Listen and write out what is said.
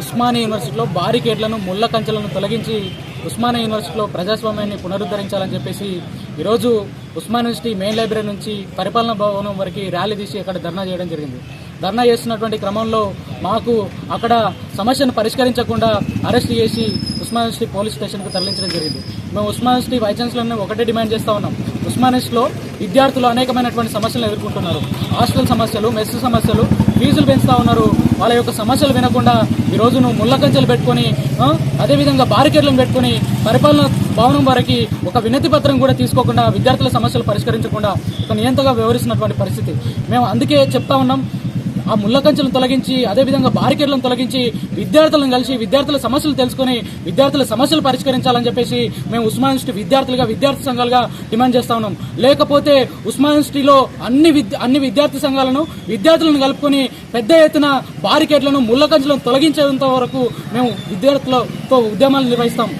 ఉస్మానియా యూనివర్సిటీలో బారికేడ్లను ముళ్ళ కంచెలను తొలగించి ఉస్మానియా యూనివర్సిటీలో ప్రజాస్వామ్యాన్ని పునరుద్ధరించాలని చెప్పేసి ఈరోజు ఉస్మాన్ యూనివర్సిటీ మెయిన్ లైబ్రరీ నుంచి పరిపాలనా భవనం వరకు ర్యాలీ తీసి అక్కడ ధర్నా చేయడం జరిగింది. ధర్నా చేస్తున్నటువంటి క్రమంలో మాకు అక్కడ సమస్యను పరిష్కరించకుండా అరెస్ట్ చేసి ఉస్మాన్ పోలీస్ స్టేషన్కు తరలించడం జరిగింది. మేము ఉస్మాన్ బై వైస్ ఛాన్సలర్ని ఒకటే డిమాండ్ చేస్తూ ఉన్నాం. ఉస్మాన్ విద్యార్థులు అనేకమైనటువంటి సమస్యలు ఎదుర్కొంటున్నారు. హాస్టల్ సమస్యలు మెస్ సమస్యలు ఫీజులు పెంచుతూ ఉన్నారు. వాళ్ళ యొక్క సమస్యలు వినకుండా ఈ నువ్వు ముళ్ళ కంచెలు పెట్టుకొని అదేవిధంగా బారికేడ్లను పెట్టుకొని పరిపాలన భవనం వారికి ఒక వినతి పత్రం కూడా తీసుకోకుండా విద్యార్థుల సమస్యలు పరిష్కరించకుండా ఒక నియంతగా వ్యవహరిస్తున్నటువంటి పరిస్థితి. మేము అందుకే చెప్తా ఉన్నాం ఆ ముళ్ళ కంచెలను తొలగించి అదేవిధంగా బారికేడ్లను తొలగించి విద్యార్థులను కలిసి విద్యార్థుల సమస్యలు తెలుసుకుని విద్యార్థుల సమస్యలు పరిష్కరించాలని చెప్పేసి మేము ఉస్మాన్ యూనివర్సిటీ విద్యార్థులుగా విద్యార్థి సంఘాలుగా డిమాండ్ చేస్తా ఉన్నాం. లేకపోతే ఉస్మాన్ యూనివర్సిటీలో అన్ని విద్య అన్ని విద్యార్థి సంఘాలను విద్యార్థులను కలుపుకొని పెద్ద ఎత్తున బారికేడ్లను ముళ్ళ కంచెలను తొలగించేంత వరకు మేము విద్యార్థులతో ఉద్యమాలు నిర్వహిస్తాం.